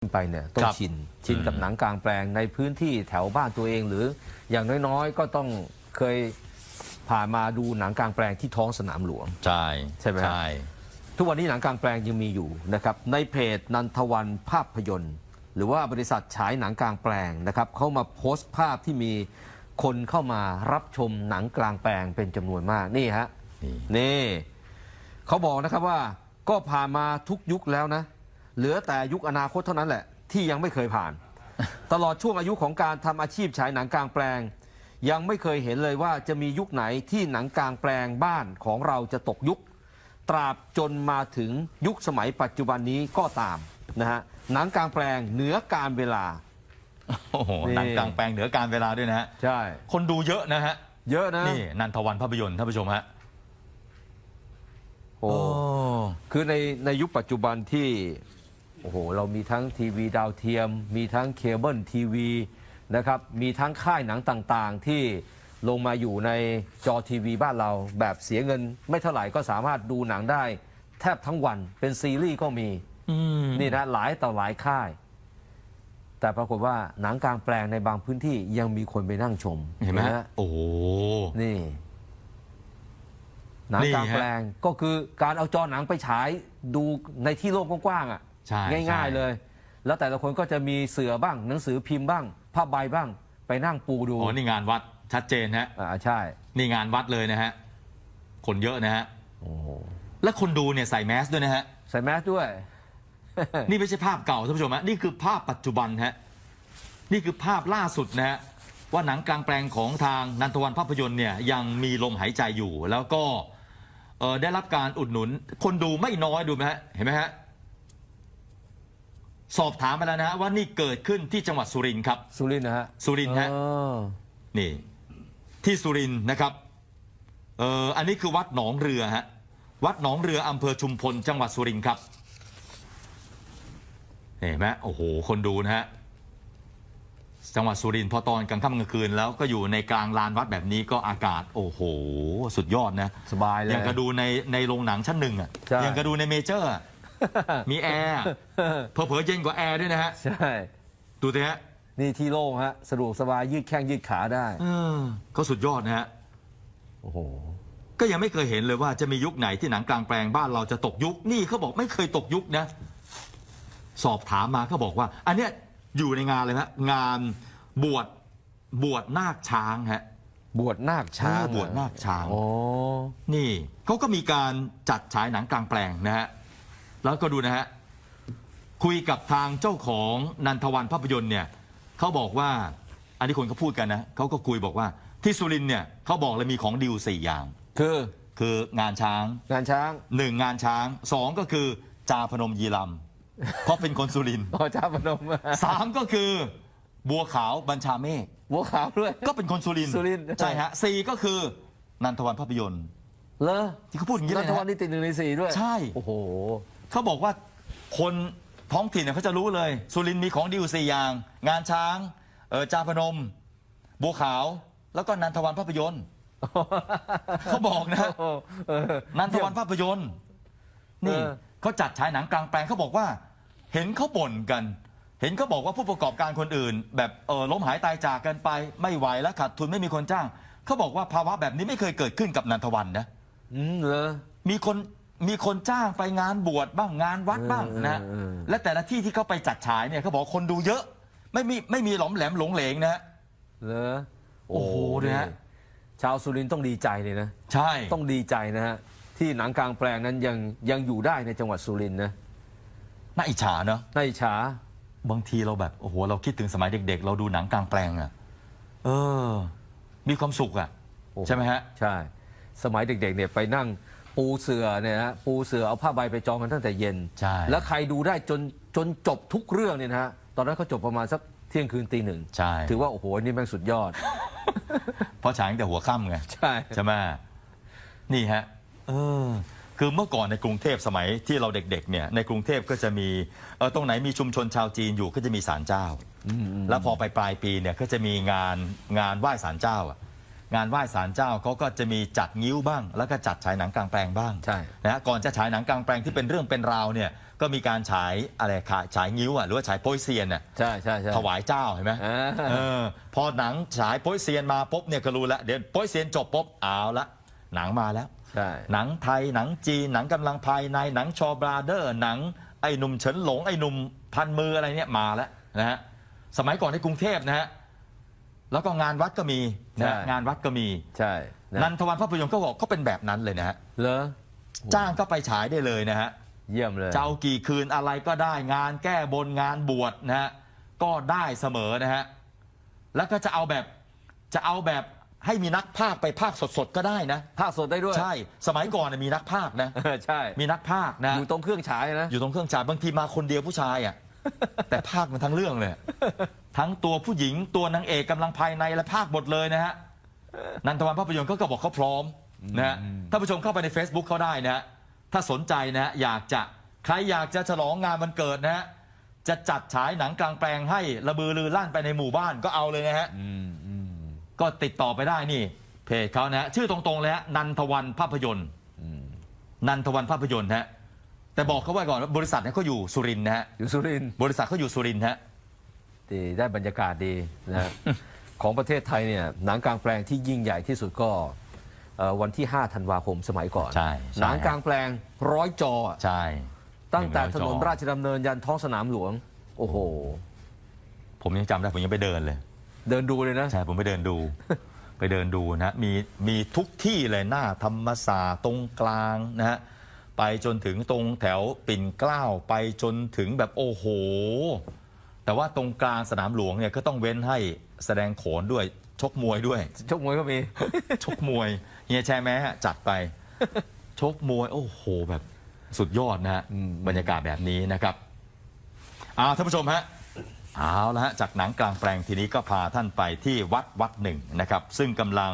ขึ้นไปเนี่ยต้องครับชินชินกับอืมหนังกลางแปลงในพื้นที่แถวบ้านตัวเองหรืออย่างน้อยๆ ก็ต้องเคยผ่านมาดูหนังกลางแปลงที่ท้องสนามหลวงใช่ใช่ไหมครับใช่ทุกวันนี้หนังกลางแปลงยังมีอยู่นะครับในเพจนันทวันภาพยนตร์ หรือว่าบริษัทฉายหนังกลางแปลงนะครับเขามาโพสต์ภาพที่มีคนเข้ามารับชมหนังกลางแปลงเป็นจำนวนมากนี่ฮะนี่นี่เขาบอกนะครับว่าก็ผ่านมาทุกยุคแล้วนะ เหลือแต่ยุคอนาคตเท่านั้นแหละ ที่ยังไม่เคยผ่าน ตลอดช่วงอายุของการทำอาชีพฉายหนังกลางแปลง ยังไม่เคยเห็นเลยว่าจะมียุคไหนที่หนังกลางแปลงบ้านของเราจะตกยุค ตราบจนมาถึงยุคสมัยปัจจุบันนี้ก็ตามนะฮะหนังกลางแปลงเหนือการเวลาโอ้โหนี่หนังกลางแปลงเหนือการเวลาด้วยนะฮะใช่ คนดูเยอะนะฮะเยอะนะนี่นันทวันภาพยนตร์ท่านผู้ชมฮะโอ้คือในในยุคปัจจุบันที่ โอ้โห เรามีทั้งทีวีดาวเทียม มีทั้งเคเบิลทีวีนะครับ มีทั้งค่ายหนังต่างๆ ที่ลงมาอยู่ในจอทีวีบ้านเรา แบบเสียเงินไม่เท่าไหร่ก็สามารถดูหนังได้ แทบทั้งวันเป็นซีรีส์ก็มีอืมนี่นะหลายต่อหลายค่าย แต่ปรากฏว่าหนังกลางแปลงในบางพื้นที่ยังมีคนไปนั่งชมเห็นไหมะฮะโอ้โหนี่หนังนี่กลางฮะแปลงก็คือการเอาจอหนังไปฉายดูในที่โล่งกว้างๆอะ ใช่ง่าย ใช่ ๆเลย แล้วแต่ละคนก็จะมีเสือบ้าง หนังสือพิมพ์บ้างผ้าใบบ้าง ไปนั่งปูดูอ๋อนี่งานวัดชัดเจนฮะอ่าใช่นี่งานวัดเลยนะฮะคนเยอะนะฮะโอ้โหและคนดูเนี่ยใส่แมสด้วยนะฮะใส่แมสด้วย นี่ไม่ใช่ภาพเก่าท่านผู้ชมฮะนี่คือภาพปัจจุบันฮะนี่คือภาพล่าสุดนะฮะว่าหนังกลางแปลงของทางนันทวันภาพยนตร์เนี่ยยังมีลมหายใจอยู่ แล้วก็เอ่อได้รับการอุดหนุน คนดูไม่น้อยดูไหมฮะเห็นไหมฮะ สอบถามไปแล้วนะฮะว่านี่เกิดขึ้นที่จังหวัดสุรินทร์ครับ สุรินทร์นะฮะสุรินทร์ฮะเออนี่ที่สุรินทร์นะครับเอ่ออันนี้คือวัดหนองเรือฮะวัดหนองเรืออำเภอชุมพลจังหวัดสุรินทร์ครับเห็นไหมโอ้โหคนดูนะฮะจังหวัดสุรินทร์พอตอนกลางค่ำกลางคืนแล้วก็อยู่ในกลางลานวัดแบบนี้ก็อากาศโอ้โห สุดยอดนะสบายเลย ยังกระดูในในโรงหนังชั้นหนึ่งอะใช่ ยังกระดูในเมเจอร์อะ มีแอร์อะเผลอๆเย็นกว่าแอร์ด้วยนะฮะ ใช่ ดูสิฮะ นี่ที่โล่งฮะสะดวกสบายยืดแข้งยืดขาได้เออก็สุดยอดนะฮะ โอ้โห ก็ยังไม่เคยเห็นเลยว่าจะมียุคไหนที่หนังกลางแปลงบ้านเราจะตกยุค นี่เขาบอกไม่เคยตกยุคนะ สอบถามมาเขาบอกว่า อันเนี้ยอยู่ในงานเลยฮะงานบวชบวชนาคช้างฮะบวชนาคช้างเออบวชนาคช้างโอ้นี่เขาก็มีการจัดฉายหนังกลางแปลงนะฮะ แล้วก็ดูนะฮะคุยกับทางเจ้าของนันทวันภาพยนตร์เนี่ยเขาบอกว่าอันนี้คนเขาพูดกันนะเขาก็คุยบอกว่าที่สุรินทร์เนี่ยเขาบอกเลยมีของดิวสี่อย่าง คือคืองานช้างงานช้างหนึ่งงานช้างสองก็คือจาพนมยีลำเพราะเป็นคนสุรินทร์อ๋อจ้าพนมสามก็คือบัวขาวบัญชาเมฆบัวขาวด้วย ก็เป็นคนสุรินทร์สุรินทร์ใช่ฮะสี่ก็คือนันทวันภาพยนตร์เลอที่เขาพูดอย่างนี้เลนัยนทนะวันฮะนี่ติดหนึ่งในสี่ด้วย ใช่ โอ้โห เขาบอกว่าคนท้องถิ่นเนี่ยเขาจะรู้เลย สุรินทร์มีของดีอยู่สี่อย่าง งานช้างเออจาพนม บัวขาว แล้วก็นันทวันภาพยนตร์ เขาบอกนะ โอ้เออนันทวันภาพยนตร์ นี่เออ เขาจัดฉายหนังกลางแปลงเขาบอกว่า เห็นเขาบ่นกัน เห็นเขาบอกว่าผู้ประกอบการคนอื่น แบบเออล้มหายตายจากกันไปไม่ไหวแล้วขาดทุนไม่มีคนจ้าง เขาบอกว่าภาวะแบบนี้ไม่เคยเกิดขึ้นกับนันทวันนะ อืมเหรอ มีคน มีคนจ้างไปงานบวชบ้างงานวัดบ้างนะเออเออและแต่ละที่ที่เขาไปจัดฉายเนี่ยเขาบอกคนดูเยอะ ไม่มีไม่มีหลอมแหลมหลงเหลงนะ เหรอโอ้โหเนี่ยฮะ ชาวสุรินทร์ต้องดีใจเลยนะ ใช่ ต้องดีใจนะฮะ ที่หนังกลางแปลงนั้นยังยังอยู่ได้ในจังหวัดสุรินทร์นะน่าอิจฉาเนอะน่าอิจฉา บางทีเราแบบโอ้โหเราคิดถึงสมัยเด็ก ๆ เราดูหนังกลางแปลงอะเออ มีความสุขอะโอ้โหใช่ไหมฮะ ใช่ สมัยเด็กๆเนี่ยไปนั่ง ปูเสือเนี่ยฮะปูเสือเอาผ้าใบไปจองกันตั้งแต่เย็น ใช่ แล้วใครดูได้จนจนจบทุกเรื่องเนี่ยนะฮะตอนนั้นเขาจบประมาณสักเที่ยงคืนตีหนึ่งใช่ ถือว่า โอ้โหนี่แม่งสุดยอด เพราะฉายตั้งแต่หัวค่ำไง ใช่ ใช่ไหมนี่ฮะเออคือเมื่อก่อนในกรุงเทพสมัยที่เราเด็กๆเนี่ยในกรุงเทพก็จะมีเออตรงไหนมีชุมชนชาวจีนอยู่ก็จะมีศาลเจ้า แล้วพอไปปลายปีเนี่ยก็จะมีงานงานไหว้ศาลเจ้าอะ งานไหว้ศาลเจ้าเขาก็จะมีจัดงิ้วบ้าง แล้วก็จัดฉายหนังกลางแปลงบ้างใช่นะฮะก่อนจะฉายหนังกลางแปลงที่เป็นเรื่องเป็นราวเนี่ยก็มีการฉายอะไรคะฉายงิ้วอะหรือว่าฉายโป้ยเซียนอะใช่ใช่ใช่ ถวายเจ้าเห็นไหมอ่า เออพอหนังฉายโป้ยเซียนมาปุ๊บเนี่ยก็รู้แล้วเดี๋ยวโป้ยเซียนจบปุ๊บเอาละหนังมาแล้ว ใช่ หนังไทยหนังจีนหนังกำลังภายในหนังชอบราเดอร์หนังไอ้หนุ่มเฉินหลงไอ้หนุ่มพันมืออะไรเนี่ยมาแล้วนะฮะสมัยก่อนในกรุงเทพนะฮะ แล้วก็งานวัดก็มีนะฮะงานวัดก็มีใช่นะนันทวันภาพยนตร์ก็บอกก็เป็นแบบนั้นเลยนะฮะเหรอจ้างก็ไปฉายได้เลยนะฮะเยี่ยมเลย จะเอากี่คืนอะไรก็ได้งานแก้บนงานบวชนะฮะก็ได้เสมอนะฮะแล้วก็จะเอาแบบจะเอาแบบให้มีนักพากย์ไปพากย์สดๆก็ได้นะ ภาคสดได้ด้วย ใช่ สมัยก่อนนะมีนักพากย์นะ เออใช่มีนักพากย์นะ อยู่ตรงเครื่องฉายนะ อยู่ตรงเครื่องฉายบางทีมาคนเดียวผู้ชายอะ แต่ภาคมันทั้งเรื่องเลย ทั้งตัวผู้หญิงตัวนางเอกกำลังภายในและภาคหมดเลยนะฮะนันทวันภาพยนตร์ก็ก็บอกเขาพร้อมนะฮะท่านผู้ชมเข้าไปใน Facebook เขาได้นะฮะถ้าสนใจนะฮะอยากจะใครอยากจะฉลองงานวันเกิดนะฮะจะจัดฉายหนังกลางแปลงให้ระบือลือลั่นไปในหมู่บ้านก็เอาเลยนะฮะอืมอืมก็ติดต่อไปได้นี่ เพจเขานะฮะชื่อตรงๆเลยฮะนันทวันภาพยนตร์อืมนันทวันภาพยนตร์ฮะแต่บอกเขาไว้ก่อนว่าบริษัทเนี่ยเขาอยู่สุรินทร์นะฮะอยู่สุรินทร์บริษัทเขาอยู่สุรินทร์ฮะ ดีได้บรรยากาศดีนะฮะ ของประเทศไทยเนี่ยหนังกลางแปลงที่ยิ่งใหญ่ที่สุดก็เอ่อวันที่ 5 ธันวาคมสมัยก่อนใช่ใช่ หนังกลางแปลงร้อยจออะใช่ตั้งแต่หถงนร้นอยจอราชดำเนินยันท้องสนามหลวง โอ้โห ผมยังจำได้ผมยังไปเดินเลย เดินดูเลยนะ ใช่ผมไปเดินดู ไปเดินดูนะมีมีทุกที่เลยหน้าธรรมศาสตร์ตรงกลางนะฮะไปจนถึงตรงแถวปิ่นเกล้าไปจนถึงแบบโอ้โห แต่ว่าตรงกลางสนามหลวงเนี่ยก็ต้องเว้นให้แสดงโขนด้วย ชกมวยด้วย ชกมวยก็มี ชกมวยเฮียแชร์แม้ฮะจัดไป ชกมวย โอ้โหแบบสุดยอดนะฮะอืม บรรยากาศแบบนี้นะครับเอาท่านผู้ชมฮะเอาละฮะจากหนังกลางแปลงทีนี้ก็พาท่านไปที่วัดวัดหนึ่งนะครับ ซึ่งกำลัง